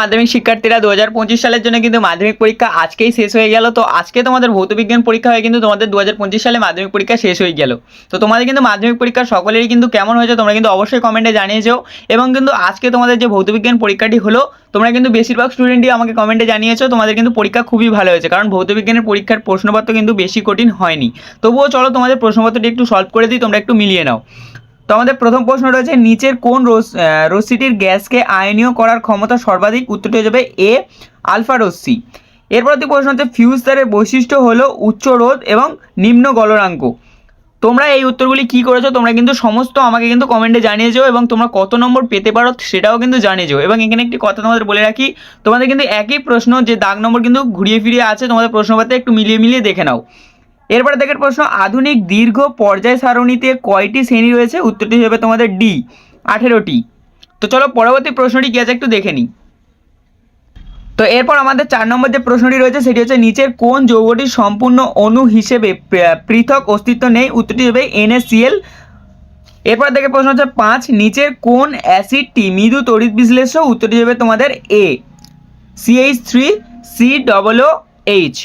মাধ্যমিক শিক্ষার্থীরা দু হাজার পঁচিশ সালের জন্য কিন্তু মাধ্যমিক পরীক্ষা আজকেই শেষ হয়ে গেল। তো আজকে তোমাদের ভৌত বিজ্ঞান পরীক্ষা হয়ে কিন্তু তোমাদের দু হাজার পঁচিশ সালে মাধ্যমিক পরীক্ষা শেষ হয়ে গেল। তো তোমাদের কিন্তু মাধ্যমিক পরীক্ষা সকলেরই কিন্তু কেমন হয়েছে তোমরা কিন্তু অবশ্যই কমেন্টে জানিয়েছো এবং কিন্তু আজকে তোমাদের যে ভৌত বিজ্ঞান পরীক্ষাটি হলো, তোমরা কিন্তু বেশিরভাগ স্টুডেন্টই আমাকে কমেন্টে জানিয়েছো, তোমাদের কিন্তু পরীক্ষা খুবই ভালো হয়েছে। কারণ ভৌত বিজ্ঞানের পরীক্ষার প্রশ্নপত্র কিন্তু বেশি কঠিন হয়নি। তবুও চলো তোমাদের প্রশ্নপত্রটি একটু সলভ করে দিই, তোমরা একটু মিলিয়ে নাও। আমাদের প্রথম প্রশ্ন রয়েছে, নিচের কোন রশ্মিটির গ্যাসকে আয়নীয় করার ক্ষমতা সর্বাধিক উত্তরটি হয়ে যাবে এ, আলফা রশ্মি। এরপরতি প্রশ্ন হচ্ছে, ফিউজ তারের বৈশিষ্ট্য হলো উচ্চ রোধ এবং নিম্ন গলনাঙ্ক। তোমরা এই উত্তরগুলি কি করেছ, তোমরা কিন্তু সমস্ত আমাকে কিন্তু কমেন্টে জানিয়েছো এবং তোমরা কত নম্বর পেতে পারো সেটাও কিন্তু জানিয়েছো এবং এখানে একটি কথা তোমাদের বলে রাখি, তোমাদের কিন্তু একই প্রশ্ন, যে দাগ নম্বর কিন্তু ঘুরিয়ে ফিরিয়ে আছে, তোমাদের প্রশ্নপত্রে একটু মিলিয়ে মিলিয়ে দেখে নাও। এরপরে দেখের প্রশ্ন, আধুনিক দীর্ঘ পর্যায় সারণীতে কয়টি শ্রেণি রয়েছে? উত্তরটি হবে তোমাদের ডি, আঠেরোটি। তো চলো পরবর্তী প্রশ্নটি কি আছে একটু দেখে নিই। তো এরপর আমাদের চার নম্বর যে প্রশ্নটি রয়েছে, সেটি হচ্ছে নিচের কোন যৌগটির সম্পূর্ণ অণু হিসেবে পৃথক অস্তিত্ব নেই? উত্তরটি হবে এনএসিএল। এরপর দেখে প্রশ্ন হচ্ছে পাঁচ, নিচের কোন অ্যাসিডটি মৃদু তড়িৎ বিশ্লেষ্য? উত্তরটি হবে তোমাদের এ C H three C double O H.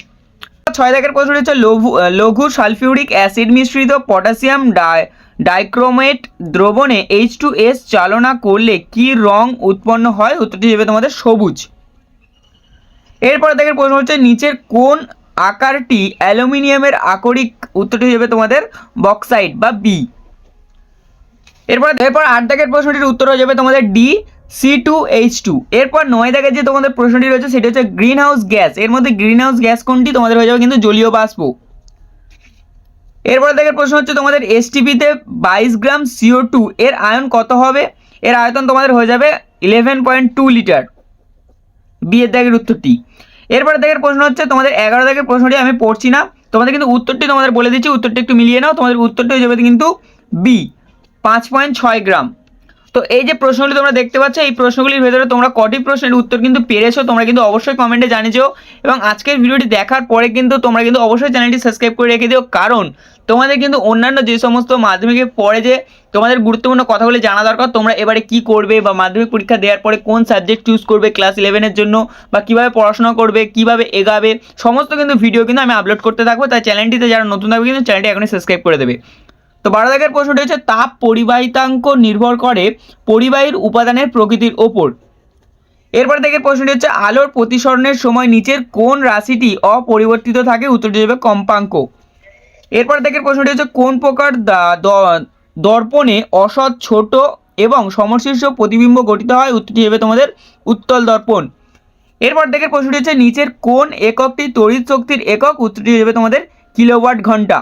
ছয় দাগের প্রশ্ন হচ্ছে লঘু লঘু সালফিউরিক অ্যাসিড মিশ্রিত পটাশিয়াম ডাই, ডাইক্রোমেট দ্রবণে এইচ টু এস চালনা করলে কি রং উৎপন্ন হয়? উত্তরটি হবে তোমাদের সবুজ। এরপরে দেখের প্রশ্ন হচ্ছে, নিচের কোন আকারটি অ্যালুমিনিয়ামের আকরিক? উত্তরটি হবে তোমাদের বক্সাইড বা বি এরপর এরপর আট দাগের প্রশ্নটির উত্তর হয়ে যাবে তোমাদের D C two H two এরপর নয় দাগের যে তোমাদের প্রশ্নটি রয়েছে, সেটি হচ্ছে গ্রিন হাউস গ্যাস এর মধ্যে গ্রিন হাউস গ্যাস কোনটি? তোমাদের হয়ে যাবে কিন্তু জলীয় বাষ্প। এরপর দেখের প্রশ্ন হচ্ছে তোমাদের এসটিপিতে বাইশ গ্রাম সিও টু এর আয়ন কত হবে? এর আয়তন তোমাদের হয়ে যাবে ইলেভেন পয়েন্ট টু লিটার বিয়ের দাগের উত্তরটি। এরপরে দাগের প্রশ্ন হচ্ছে, তোমাদের এগারো দাগের প্রশ্নটি আমি পড়ছি না। তোমাদের কিন্তু উত্তরটি তোমাদের বলে দিচ্ছি, উত্তরটি একটু মিলিয়ে নাও। তোমাদের উত্তরটি হয়ে যাবে কিন্তু বি পাঁচ পয়েন্ট ছয় গ্রাম। তো এই যে প্রশ্নগুলি তোমরা দেখতে পাচ্ছ, এই প্রশ্নগুলির ভেতরে তোমরা কটি প্রশ্নের উত্তর কিন্তু পেরেছ, তোমরা কিন্তু অবশ্যই কমেন্টে জানিয়েছো এবং আজকের ভিডিওটি দেখার পরে কিন্তু তোমরা কিন্তু অবশ্যই চ্যানেলটি সাবস্ক্রাইব করে রেখে দিও। কারণ তোমাদের কিন্তু অন্যান্য যে সমস্ত মাধ্যমিকের পরে যে তোমাদের গুরুত্বপূর্ণ কথাগুলি জানা দরকার, তোমরা এবারে কি করবে বা মাধ্যমিক পরীক্ষা দেওয়ার পরে কোন সাবজেক্ট চুজ করবে ক্লাস ইলেভেনের জন্য বা কীভাবে পড়াশোনা করবে, কীভাবে এগাবে, সমস্ত কিন্তু ভিডিও কিন্তু আমি আপলোড করতে থাকব। তাই চ্যানেলটিতে যারা নতুন থাকবে কিন্তু চ্যানেলটি এখনই সাবস্ক্রাইব করে দেবে। তো বারো দাগের প্রশ্নটি হচ্ছে, তাপ পরিবাহিতাঙ্ক নির্ভর করে পরিবাহীর উপাদানের প্রকৃতির ওপর। এরপর থেকে প্রশ্নটি হচ্ছে, আলোর প্রতিসরণের সময় নিচের কোন রাশিটি অপরিবর্তিত থাকে? উত্তরটি হবে কম্পাঙ্ক। এরপর থেকে প্রশ্নটি হচ্ছে, কোন প্রকার দর্পণে অসৎ, ছোট এবং সমশীর্ষ প্রতিবিম্ব গঠিত হয়? উত্তরটি হবে তোমাদের উত্তল দর্পণ। এরপর থেকে প্রশ্নটি হচ্ছে, নিচের কোন এককটি তড়িৎ শক্তির একক? উত্তরটি হবে তোমাদের কিলোওয়াট ঘণ্টা।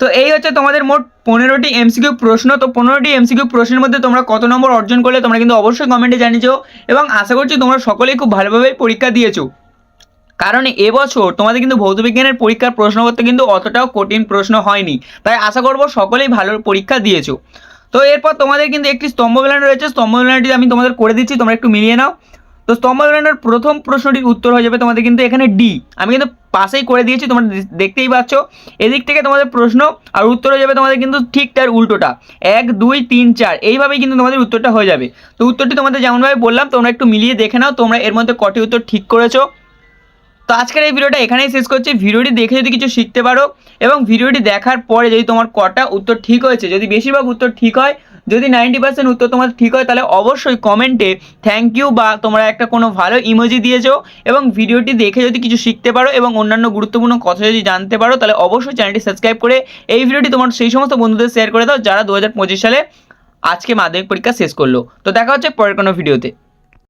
তো এই হচ্ছে তোমাদের মোট পনেরোটি এমসিকিউ প্রশ্ন। তো পনেরোটি এমসিকিউ প্রশ্নের মধ্যে তোমরা কত নম্বর অর্জন করলে তোমরা কিন্তু অবশ্যই কমেন্টে জানিয়েছো এবং আশা করছি তোমরা সকলেই খুব ভালোভাবে পরীক্ষা দিয়েছ। কারণ এবছর তোমাদের কিন্তু ভৌত বিজ্ঞানের পরীক্ষার প্রশ্নপত্র কিন্তু অতটাও কঠিন প্রশ্ন হয়নি। তাই আশা করব সকলেই ভালো পরীক্ষা দিয়েছ। তো এরপর তোমাদের কিন্তু একটি স্তম্ভ মেলানো রয়েছে। স্তম্ভ মেলানটি আমি তোমাদের করে দিচ্ছি, তোমরা একটু মিলিয়ে নাও। তো স্তম্ভ মেলানোর প্রথম প্রশ্নটির উত্তর হয়ে যাবে তোমাদের কিন্তু এখানে ডি আমি কিন্তু পাশেই করে দিয়েছি, তোমরা দেখতেই পাচ্ছ। এদিক থেকে তোমাদের প্রশ্ন আর উত্তর হয়ে যাবে তোমাদের কিন্তু ঠিক তার উল্টোটা। এক, দুই, তিন, চার, এইভাবেই কিন্তু তোমাদের উত্তরটা হয়ে যাবে। তো উত্তরটি তোমাদের যেমনভাবে বললাম, তোমরা একটু মিলিয়ে দেখে নাও, তোমরা এর মধ্যে কটি উত্তর ঠিক করেছ। তো আজকের এই ভিডিওটা এখানেই শেষ করছি। ভিডিওটি দেখে যদি কিছু শিখতে পারো এবং ভিডিওটি দেখার পরে যদি তোমার কটা উত্তর ঠিক হয়েছে, যদি বেশিরভাগ উত্তর ঠিক হয় যদি নাইনটি পার্সেন্ট উত্তর তোমার ঠিক হয়, তাহলে অবশ্যই কমেন্টে থ্যাংক ইউ বা তোমরা একটা কোনো ভালো ইমোজি দিয়েছ এবং ভিডিওটি দেখে যদি কিছু শিখতে পারো এবং অন্যান্য গুরুত্বপূর্ণ কথা যদি জানতে পারো, তাহলে অবশ্যই চ্যানেলটি সাবস্ক্রাইব করে এই ভিডিওটি তোমার সেই সমস্ত বন্ধুদের শেয়ার করে দাও যারা দু হাজার পঁচিশ সালে আজকে মাধ্যমিক পরীক্ষা শেষ করল। তো দেখা হচ্ছে পরের কোনো ভিডিওতে